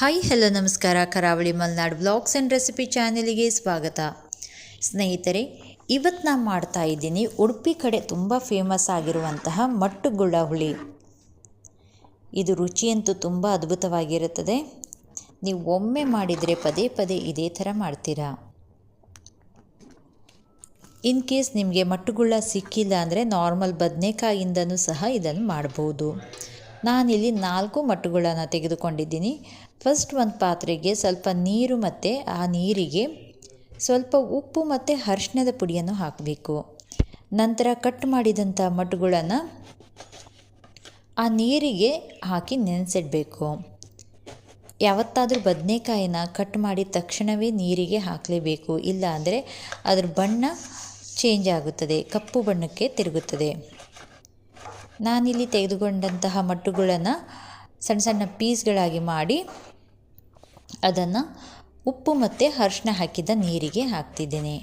Hi, hello, ನಮಸ್ಕಾರ. Karavali Malnad blogs and recipe ಚಾನೆಲಿಗೆ ಸ್ವಾಗತ. ಸ್ನೇಹಿತರೆ, ಇವತ್ತು ನಾನು ಮಾಡ್ತಾ ಇದ್ದೀನಿ ಉಡುಪಿ ಕಡೆ ತುಂಬ ಫೇಮಸ್ ಆಗಿರುವಂತಹ ಮಟ್ಟುಗುಳ್ಳ ಹುಳಿ. ಇದು ರುಚಿಯಂತೂ ತುಂಬ ಅದ್ಭುತವಾಗಿರುತ್ತದೆ. ನೀವು ಒಮ್ಮೆ ಮಾಡಿದರೆ ಪದೇ ಪದೇ ಇದೇ ಥರ ಮಾಡ್ತೀರಾ? ಇನ್ ಕೇಸ್ ನಿಮಗೆ ಮಟ್ಟುಗುಳ್ಳ ಸಿಕ್ಕಿಲ್ಲ ಅಂದರೆ ನಾರ್ಮಲ್ ಬದನೆಕಾಯಿಂದನೂ ಸಹ ಇದನ್ನು ಮಾಡ್ಬೋದು. ನಾನಿಲ್ಲಿ ನಾಲ್ಕು ಮಟ್ಟುಗಳನ್ನು ತೆಗೆದುಕೊಂಡಿದ್ದೀನಿ. ಫಸ್ಟ್ ಒಂದು ಪಾತ್ರೆಗೆ ಸ್ವಲ್ಪ ನೀರು ಮತ್ತು ಆ ನೀರಿಗೆ ಸ್ವಲ್ಪ ಉಪ್ಪು ಮತ್ತು ಅರಿಶಿಣದ ಪುಡಿಯನ್ನು ಹಾಕಬೇಕು. ನಂತರ ಕಟ್ ಮಾಡಿದಂಥ ಮಟ್ಟುಗಳನ್ನು ಆ ನೀರಿಗೆ ಹಾಕಿ ನೆನೆಸಿಡಬೇಕು. ಯಾವತ್ತಾದರೂ ಬದನೆಕಾಯಿನ ಕಟ್ ಮಾಡಿದ ತಕ್ಷಣವೇ ನೀರಿಗೆ ಹಾಕಲೇಬೇಕು. ಇಲ್ಲ ಅಂದರೆ ಅದರ ಬಣ್ಣ ಚೇಂಜ್ ಆಗುತ್ತದೆ, ಕಪ್ಪು ಬಣ್ಣಕ್ಕೆ ತಿರುಗುತ್ತದೆ. ನಾನಿಲ್ಲಿ ತೆಗೆದುಕೊಂಡಂತಹ ಮಟ್ಟುಗಳನ್ನು ಸಣ್ಣ ಸಣ್ಣ ಪೀಸ್ಗಳಾಗಿ ಮಾಡಿ ಅದನ್ನು ಉಪ್ಪು ಮತ್ತು ಅರಿಶಿನ ಹಾಕಿದ ನೀರಿಗೆ ಹಾಕ್ತಿದ್ದೇನೆ.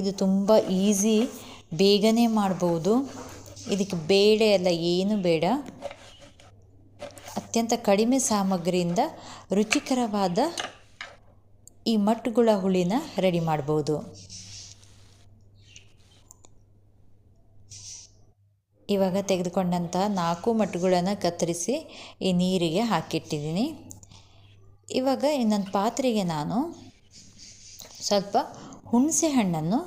ಇದು ತುಂಬ ಈಸಿ, ಬೇಗನೆ ಮಾಡ್ಬೋದು. ಇದಕ್ಕೆ ಬೇಳೆ ಎಲ್ಲ ಏನು ಬೇಡ. ಅತ್ಯಂತ ಕಡಿಮೆ ಸಾಮಗ್ರಿಯಿಂದ ರುಚಿಕರವಾದ ಈ ಮಟ್ಟುಗುಳ ಹುಳಿನ ರೆಡಿ ಮಾಡ್ಬೋದು. ಇವಾಗ ತೆಗೆದುಕೊಂಡಂತಹ ನಾಲ್ಕು ಮಟ್ಟುಗಳನ್ನು ಕತ್ತರಿಸಿ ಈ ನೀರಿಗೆ ಹಾಕಿಟ್ಟಿದ್ದೀನಿ. ಇವಾಗ ಇನ್ನೊಂದು ಪಾತ್ರೆಗೆ ನಾನು ಸ್ವಲ್ಪ ಹುಣಸೆ ಹಣ್ಣನ್ನು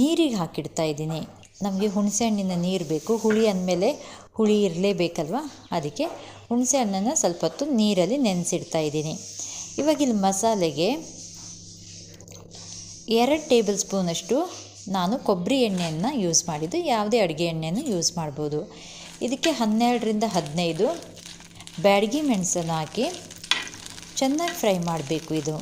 ನೀರಿಗೆ ಹಾಕಿಡ್ತಾ ಇದ್ದೀನಿ. ನಮಗೆ ಹುಣಸೆ ಹಣ್ಣಿನ ನೀರು ಬೇಕು. ಹುಳಿ ಅಂದಮೇಲೆ ಹುಳಿ ಇರಲೇಬೇಕಲ್ವ? ಅದಕ್ಕೆ ಹುಣಸೆ ಹಣ್ಣನ್ನು ಸ್ವಲ್ಪ ಹೊತ್ತು ನೀರಲ್ಲಿ ನೆನೆಸಿಡ್ತಾ ಇದ್ದೀನಿ. ಇವಾಗ ಇಲ್ಲಿ ಮಸಾಲೆಗೆ ಎರಡು ಟೇಬಲ್ ಸ್ಪೂನಷ್ಟು ನಾನು ಕೊಬ್ಬರಿ ಎಣ್ಣೆಯನ್ನು ಯೂಸ್ ಮಾಡಿದ್ದು. ಯಾವುದೇ ಅಡುಗೆ ಎಣ್ಣೆಯನ್ನು ಯೂಸ್ ಮಾಡ್ಬೋದು. ಇದಕ್ಕೆ ಹನ್ನೆರಡರಿಂದ ಹದಿನೈದು ಬ್ಯಾಡಗಿ ಮೆಣಸನ್ನು ಹಾಕಿ ಚೆನ್ನಾಗಿ ಫ್ರೈ ಮಾಡಬೇಕು ಇದು.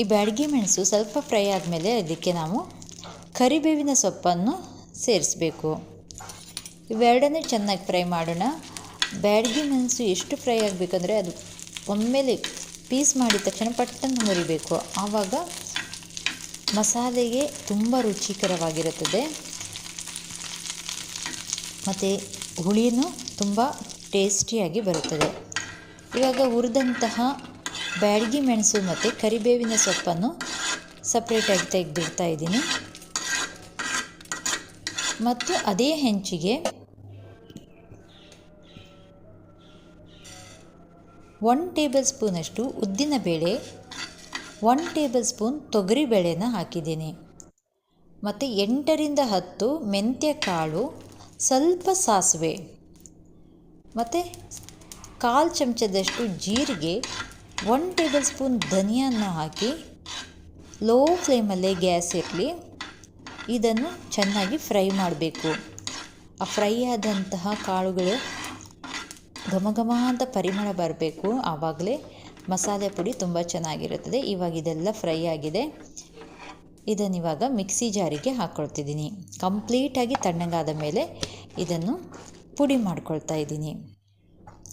ಈ ಬ್ಯಾಡಗಿ ಮೆಣಸು ಸ್ವಲ್ಪ ಫ್ರೈ ಆದಮೇಲೆ ಇದಕ್ಕೆ ನಾವು ಕರಿಬೇವಿನ ಸೊಪ್ಪನ್ನು ಸೇರಿಸಬೇಕು. ಇವೆರಡನ್ನೇ ಚೆನ್ನಾಗಿ ಫ್ರೈ ಮಾಡೋಣ. ಬ್ಯಾಡಗಿ ಮೆಣಸು ಎಷ್ಟು ಫ್ರೈ ಆಗಬೇಕಂದ್ರೆ ಅದು ಒಮ್ಮೆಲೆ ಪೀಸ್ ಮಾಡಿದ ತಕ್ಷಣ ಪಟ್ಟನ್ನು ಮುರಿಬೇಕು. ಆವಾಗ ಮಸಾಲೆಗೆ ತುಂಬ ರುಚಿಕರವಾಗಿರುತ್ತದೆ. ಮತ್ತು ಹುಳಿನೂ ತುಂಬ ಟೇಸ್ಟಿಯಾಗಿ ಬರುತ್ತದೆ. ಇವಾಗ ಹುರಿದಂತಹ ಬ್ಯಾಡಗಿ ಮೆಣಸು ಮತ್ತು ಕರಿಬೇವಿನ ಸೊಪ್ಪನ್ನು ಸಪ್ರೇಟಾಗಿ ತೆಗೆದಿಡ್ತಾ ಇದ್ದೀನಿ. ಮತ್ತು ಅದೇ ಹೆಂಚಿಗೆ ಒನ್ ಟೇಬಲ್ ಸ್ಪೂನಷ್ಟು ಉದ್ದಿನಬೇಳೆ ಒನ್ ಟೇಬಲ್ ಸ್ಪೂನ್ ತೊಗರಿಬೇಳೆನ ಹಾಕಿದ್ದೀನಿ. ಮತ್ತು ಎಂಟರಿಂದ ಹತ್ತು ಮೆಂತ್ಯ ಕಾಳು, ಸ್ವಲ್ಪ ಸಾಸಿವೆ. ಮತ್ತು ಕಾಲು ಚಮಚದಷ್ಟು ಜೀರಿಗೆ, ಒನ್ ಟೇಬಲ್ ಸ್ಪೂನ್ ಧನಿಯನ್ನು ಹಾಕಿ, ಲೋ ಫ್ಲೇಮಲ್ಲೇ ಗ್ಯಾಸ್ ಇರಲಿ. ಇದನ್ನು ಚೆನ್ನಾಗಿ ಫ್ರೈ ಮಾಡಬೇಕು. ಆ ಫ್ರೈ ಆದಂತಹ ಕಾಳುಗಳು ಘಮ ಘಮ ಅಂತ ಪರಿಮಳ ಬರಬೇಕು. ಆವಾಗಲೇ ಮಸಾಲೆ ಪುಡಿ ತುಂಬ ಚೆನ್ನಾಗಿರುತ್ತದೆ. ಇವಾಗ ಇದೆಲ್ಲ ಫ್ರೈ ಆಗಿದೆ. ಇದನ್ನು ಇವಾಗ ಮಿಕ್ಸಿ ಜಾರಿಗೆ ಹಾಕ್ಕೊಳ್ತಿದ್ದೀನಿ ಕಂಪ್ಲೀಟಾಗಿ ತಣ್ಣಗಾದ ಮೇಲೆ ಇದನ್ನು ಪುಡಿ ಮಾಡ್ಕೊಳ್ತಾ ಇದ್ದೀನಿ.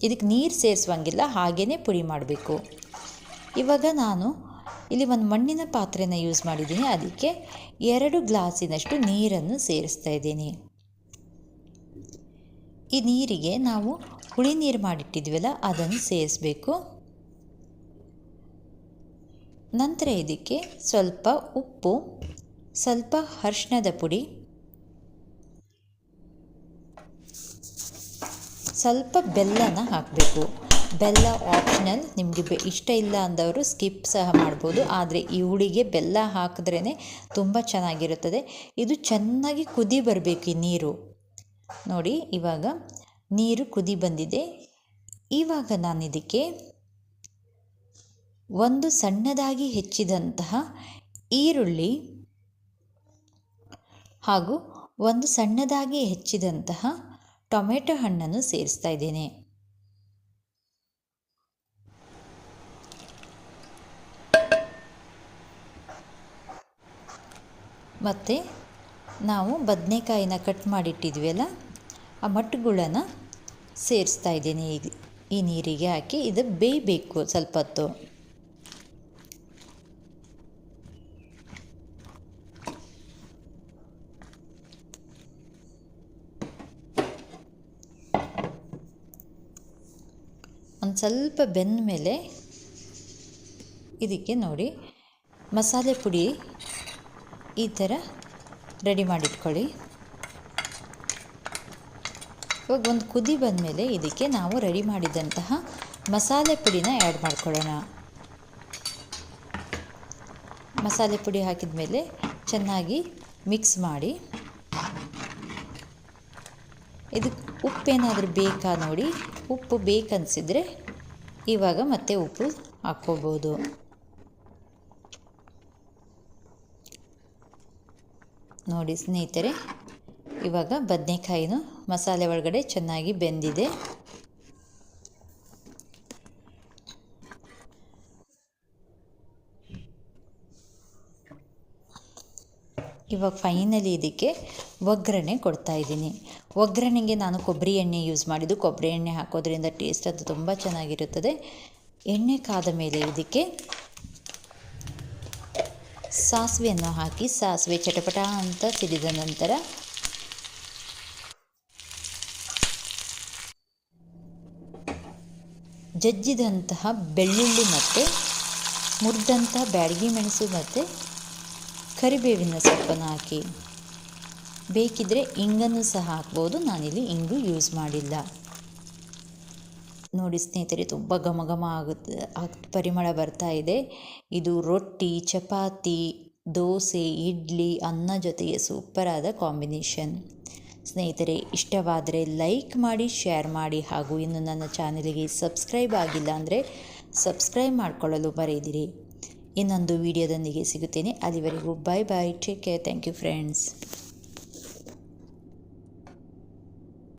ಇದಕ್ಕೆ ನೀರು ಸೇರಿಸುವಂಗಿಲ್ಲ ಹಾಗೇ ಪುಡಿ ಮಾಡಬೇಕು. ಇವಾಗ ನಾನು ಇಲ್ಲಿ ಒಂದು ಮಣ್ಣಿನ ಪಾತ್ರೆನ ಯೂಸ್ ಮಾಡಿದ್ದೀನಿ. ಅದಕ್ಕೆ ಎರಡು ಗ್ಲಾಸಿನಷ್ಟು ನೀರನ್ನು ಸೇರಿಸ್ತಾ ಇದ್ದೀನಿ. ಈ ನೀರಿಗೆ ನಾವು ಹುಳಿ ನೀರು ಮಾಡಿಟ್ಟಿದ್ವಲ್ಲ, ಅದನ್ನು ಸೇರಿಸಬೇಕು ನಂತರ ಇದಕ್ಕೆ ಸ್ವಲ್ಪ ಉಪ್ಪು, ಸ್ವಲ್ಪ ಅರ್ಶಿಣದ ಪುಡಿ, ಸ್ವಲ್ಪ ಬೆಲ್ಲನ ಹಾಕಬೇಕು. ಬೆಲ್ಲ ಆಪ್ಷನಲ್ ನಿಮಗೆ ಇಷ್ಟ ಇಲ್ಲ ಅಂದವರು ಸ್ಕಿಪ್ ಸಹ ಮಾಡ್ಬೋದು. ಆದರೆ ಈ ಹುಳಿಗೆ ಬೆಲ್ಲ ಹಾಕಿದ್ರೇ ತುಂಬ ಚೆನ್ನಾಗಿರುತ್ತದೆ. ಇದು ಚೆನ್ನಾಗಿ ಕುದಿ ಬರಬೇಕು ಈ ನೀರು. ನೋಡಿ, ಇವಾಗ ನೀರು ಕುದಿ ಬಂದಿದೆ. ಇವಾಗ ನಾನು ಇದಕ್ಕೆ ಒಂದು ಸಣ್ಣದಾಗಿ ಹೆಚ್ಚಿದಂತಹ ಈರುಳ್ಳಿ ಹಾಗೂ ಒಂದು ಸಣ್ಣದಾಗಿ ಹೆಚ್ಚಿದಂತಹ ಟೊಮೆಟೊ ಹಣ್ಣನ್ನು ಸೇರಿಸ್ತಾ ಇದ್ದೇನೆ. ಮತ್ತು ನಾವು ಬದನೆಕಾಯಿನ ಕಟ್ ಮಾಡಿಟ್ಟಿದ್ವಲ್ಲ ಆ ಮಟ್ಟುಗಳನ್ನು ಸೇರಿಸ್ತಾ ಇದ್ದೀನಿ ಈಗ ಈ ನೀರಿಗೆ ಹಾಕಿ ಇದು ಬೇಯಬೇಕು ಸ್ವಲ್ಪ ಹೊತ್ತು. ಒಂದು ಸ್ವಲ್ಪ ಬೆಂದ ಮೇಲೆ ಇದಕ್ಕೆ ನೋಡಿ ಮಸಾಲೆ ಪುಡಿ ಈ ಥರ ರೆಡಿ ಮಾಡಿಟ್ಕೊಳ್ಳಿ. ಇವಾಗ ಒಂದು ಕುದಿ ಬಂದಮೇಲೆ ಇದಕ್ಕೆ ನಾವು ರೆಡಿ ಮಾಡಿದಂತಹ ಮಸಾಲೆ ಪುಡಿನ ಆ್ಯಡ್ ಮಾಡ್ಕೊಳ್ಳೋಣ. ಮಸಾಲೆ ಪುಡಿ ಹಾಕಿದ ಮೇಲೆ ಚೆನ್ನಾಗಿ ಮಿಕ್ಸ್ ಮಾಡಿ ಇದಕ್ಕೆ ಉಪ್ಪೇನಾದರೂ ಬೇಕಾ ನೋಡಿ, ಉಪ್ಪು ಬೇಕನ್ಸಿದ್ರೆ ಇವಾಗ ಮತ್ತೆ ಉಪ್ಪು ಹಾಕ್ಕೋಬೋದು. ನೋಡಿ ಸ್ನೇಹಿತರೆ ಇವಾಗ ಬದನೆಕಾಯಿನೂ ಮಸಾಲೆ ಒಳಗಡೆ ಚೆನ್ನಾಗಿ ಬೆಂದಿದೆ. ಇವಾಗ ಫೈನಲಿ ಇದಕ್ಕೆ ಒಗ್ಗರಣೆ ಕೊಡ್ತಾ ಇದ್ದೀನಿ. ಒಗ್ಗರಣೆಗೆ ನಾನು ಕೊಬ್ಬರಿ ಎಣ್ಣೆ ಯೂಸ್ ಮಾಡಿದ್ದು. ಕೊಬ್ಬರಿ ಎಣ್ಣೆ ಹಾಕೋದ್ರಿಂದ ಟೇಸ್ಟ್ ಅದು ತುಂಬ ಚೆನ್ನಾಗಿರುತ್ತದೆ. ಎಣ್ಣೆ ಕಾದ ಮೇಲೆ ಇದಕ್ಕೆ ಸಾಸಿವೆಯನ್ನು ಹಾಕಿ, ಸಾಸಿವೆ ಚಟಪಟ ಅಂತ ಸಿಡಿದ ನಂತರ ಜಜ್ಜಿದಂತಹ ಬೆಳ್ಳುಳ್ಳಿ ಮತ್ತು, ಮುರಿದಂತಹ ಬ್ಯಾಡಗಿ ಮೆಣಸು ಮತ್ತು, ಕರಿಬೇವಿನ ಸೊಪ್ಪನ್ನು ಹಾಕಿ. ಬೇಕಿದ್ದರೆ ಇಂಗನ್ನು ಸಹ ಹಾಕ್ಬೋದು. ನಾನಿಲ್ಲಿ ಇಂಗು ಯೂಸ್ ಮಾಡಿಲ್ಲ. ನೋಡಿ ಸ್ನೇಹಿತರೆ, ತುಂಬ ಘಮ ಘಮ ಆಗುತ್ತೆ ಪರಿಮಳ ಬರ್ತಾ ಇದೆ. ಇದು ರೊಟ್ಟಿ, ಚಪಾತಿ, ದೋಸೆ, ಇಡ್ಲಿ, ಅನ್ನ ಜೊತೆಗೆ ಸೂಪರಾದ ಕಾಂಬಿನೇಷನ್. ಸ್ನೇಹಿತರೆ, ಇಷ್ಟವಾದರೆ ಲೈಕ್ ಮಾಡಿ, ಶೇರ್ ಮಾಡಿ ಹಾಗೂ ಇನ್ನು ನನ್ನ ಚಾನಲಿಗೆ ಸಬ್ಸ್ಕ್ರೈಬ್ ಆಗಿಲ್ಲ ಅಂದರೆ ಸಬ್ಸ್ಕ್ರೈಬ್ ಮಾಡಿಕೊಳ್ಳಲು ಬರೆಯದಿರಿ ಇನ್ನೊಂದು ವಿಡಿಯೋದೊಂದಿಗೆ ಸಿಗುತ್ತೇನೆ. ಅಲ್ಲಿವರೆಗೂ bye bye take care thank you friends